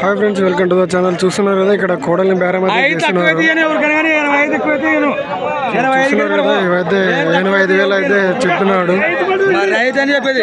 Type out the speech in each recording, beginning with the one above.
Hi friends welcome to the channel చూస్తున్నారు కదా ఇక్కడ కోడల్ని బేరం అయితే చేస్తున్నారు. ఎనభై ఐదు ఎక్కువ తీయను. ఎనభై ఐదు చూస్తున్నారు కదా ఇవైతే ఎనభై ఐదు వేలు అయితే చెప్తున్నాడు. రైతు అని చెప్పేది.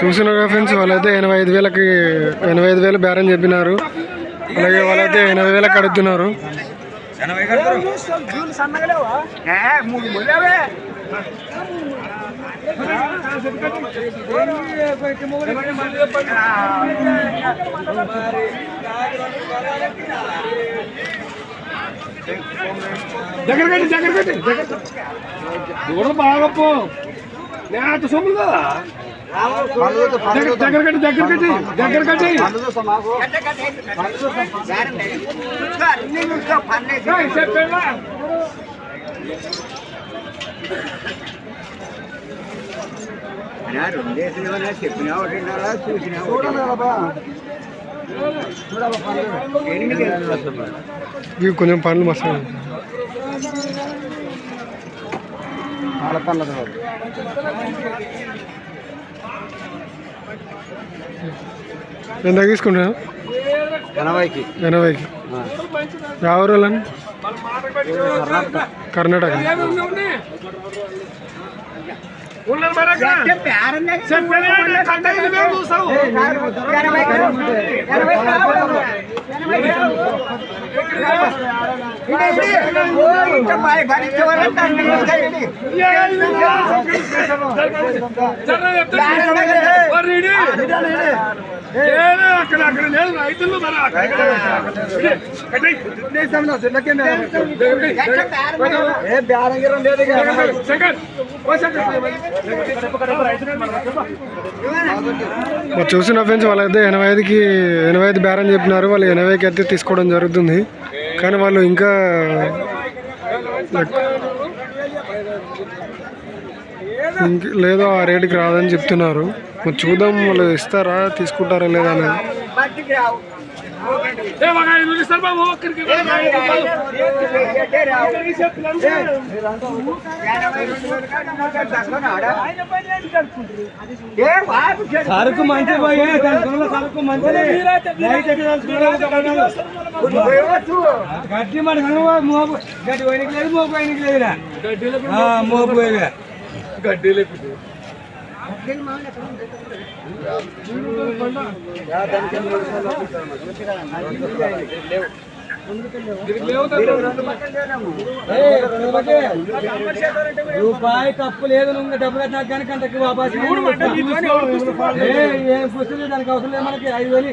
చూసిన ఫ్రెండ్స్ వాళ్ళైతే ఎనభై ఐదు వేలకి ఎనభై ఐదు వేలు బేరం చెప్పినారు. అలాగే వాళ్ళైతే ఎనభై వేలకు అడుగుతున్నారు దగ్గర కట్టి దగ్గర కట్టి దూరం బాగా పో నేను సొమ్ములు కదా? దగ్గర దగ్గర కట్టి దగ్గర కట్టి దగ్గర కట్టి. ఏయ్, చెప్పేవా? చెప్పినా ఒకటిన్నర చూసినా ఇవి కొంచెం పనులు మస్తు ఎంత తీసుకుంటా ఎనభైకి. ఎనభైకి. ఎవరు కర్ణాటక. ఉన్నది మరి అక్కడ. అక్కడ అక్కడ లేదు రైతులు చూసిన ఫ్రెండ్స్ వాళ్ళైతే ఎనభై ఐదుకి ఎనభై ఐదు బేరం చెప్పినారు వాళ్ళు ఎనభైకి అయితే తీసుకోవడం జరుగుతుంది. కానీ వాళ్ళు ఇంకా లేదో ఆ రేటుకి రాదని చెప్తున్నారు. చూద్దాం వాళ్ళు ఇస్తారా తీసుకుంటారా లేదా అనేది. సరుకు మంచి పోయే సరుకు మంచి గడ్డి మన మోపు గడ్డి పోయినకి లేదు మోపు పోయినకి లేదురా మోపు పోయిగా రూపాయి తప్పు లేదు నువ్వు డబ్బు కట్టినా కానీ కంటకి వాపాసి. ఏం పుస్తకం దానికి అవసరం లేదు మనకి. ఐదు వేలు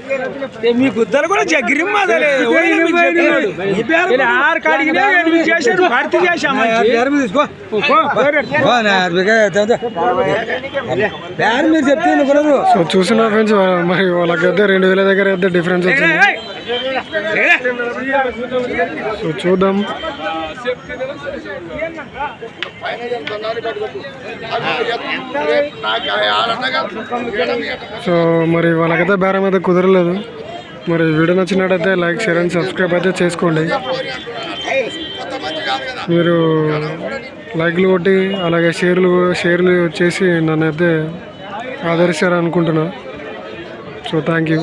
మీ గుద్దలు కూడా జగ్గిరి ఆరు కాడికి ఎనిమిది చేశాడు భర్తీ చేశాము సో చూసిన ఫ్రెండ్స్ మరి వాళ్ళకైతే రెండు వేల దగ్గర అయితే డిఫరెన్స్ వచ్చింది. సో చూద్దాం. సో మరి వాళ్ళకైతే బేరం అయితే కుదరలేదు. మరి వీడియో నచ్చినట్టయితే లైక్ షేర్ అండ్ సబ్స్క్రైబ్ అయితే చేసుకోండి. మీరు లైక్లు కొట్టి అలాగే షేర్లు షేర్లు చేసి నన్ను అయితే ఆదరిస్తారనుకుంటున్నా. So thank you.